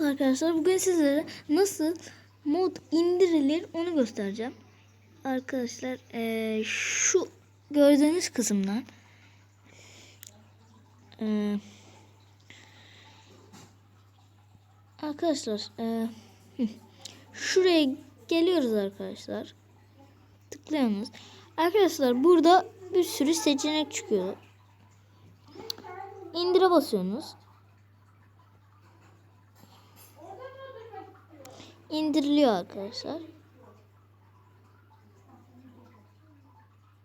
Evet arkadaşlar bugün sizlere nasıl mod indirilir onu göstereceğim. Arkadaşlar eee, şu gördüğünüz kısımdan eee, arkadaşlar hı, şuraya geliyoruz arkadaşlar. Tıklıyorsunuz. Arkadaşlar burada bir sürü seçenek çıkıyor. İndire basıyorsunuz. İndiriliyor arkadaşlar.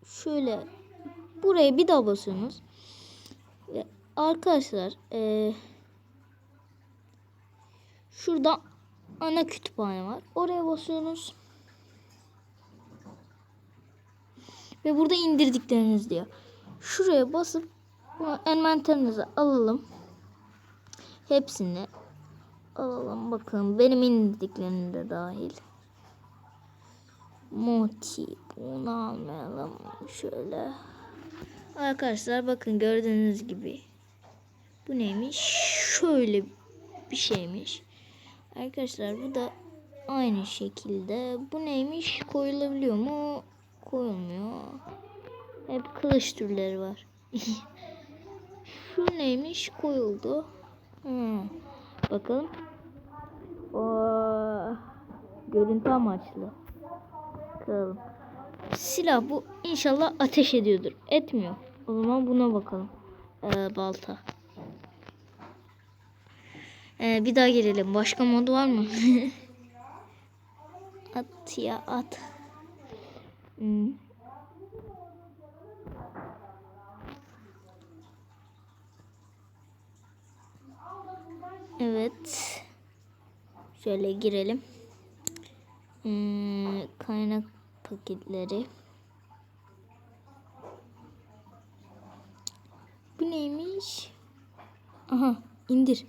Şöyle buraya bir daha basıyorsunuz. Arkadaşlar eee şurada ana kütüphane var. Oraya basıyorsunuz. Ve burada indirdikleriniz diyor. Şuraya basıp envanterinize alalım. Hepsini alalım bakın benim indirdiklerim de dahil. Moti bunu almayalım şöyle. Arkadaşlar bakın gördüğünüz gibi. Bu neymiş? Şöyle bir şeymiş. Arkadaşlar bu da aynı şekilde. Bu neymiş? Koyulabiliyor mu? Koyulmuyor. Hep kılıç türleri var. Şu neymiş? Koyuldu. Hmm. Bakalım. Oo, görüntü amaçlı. Bakalım. Silah bu inşallah ateş ediyordur. Etmiyor. O zaman buna bakalım. Ee, balta. Ee, bir daha girelim. Başka mod var mı? at ya at. Hmm. Evet. Şöyle girelim. Hmm, kaynak paketleri. Bu neymiş? Aha indir.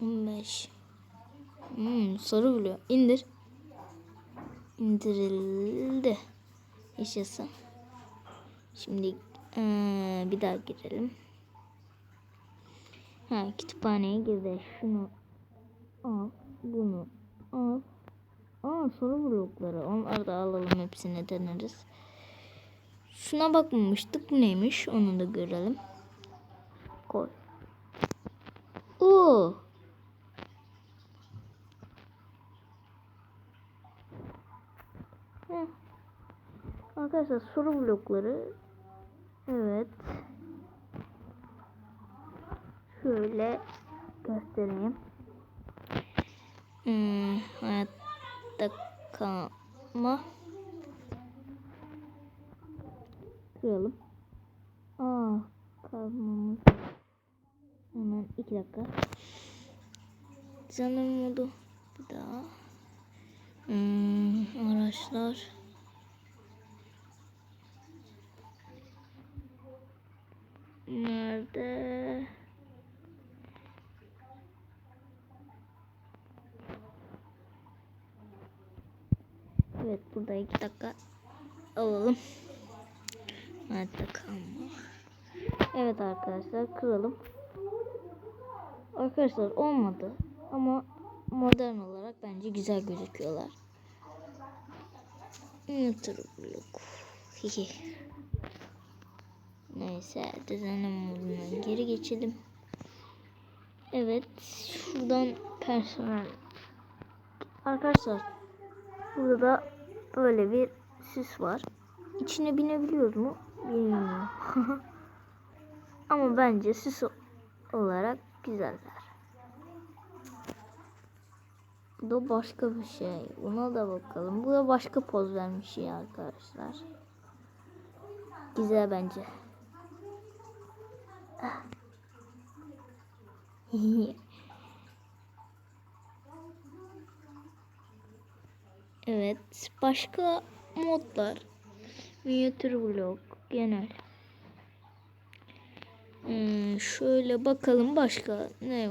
15. Hmm, sarı buluyor. İndir. İndirildi. Yaşasın. Şimdi ee, bir daha girelim. Ha kütüphaneye girdi. Şunu al. Bunu al. Aa soru blokları. Onları da alalım hepsini deneriz. Şuna bakmamıştık. Bu neymiş? Onu da görelim. Koy. Oo. Arkadaşlar soru blokları. Evet. Şöyle göstereyim. Hmm, hayatta kalma. Kıralım. Aa, kalmamız. Hemen iki dakika. Canım modu. Bir daha. Hmm, araçlar. Nerede? Evet burada iki dakika alalım. Hayatta kalma. Evet arkadaşlar kıralım. Arkadaşlar olmadı ama modern olarak bence güzel gözüküyorlar. Nutr blok. Hihi. Neyse düzenleme moduna geri geçelim. Evet şuradan personel. Arkadaşlar burada böyle bir süs var. İçine binebiliyoruz mu? Bilmiyorum. Ama bence süs olarak güzeller. Bu da başka bir şey. Buna da bakalım. Bu da başka poz vermiş ya arkadaşlar. Güzel bence. evet. Başka modlar. Minyatür blok. Genel. Hmm, şöyle bakalım başka ne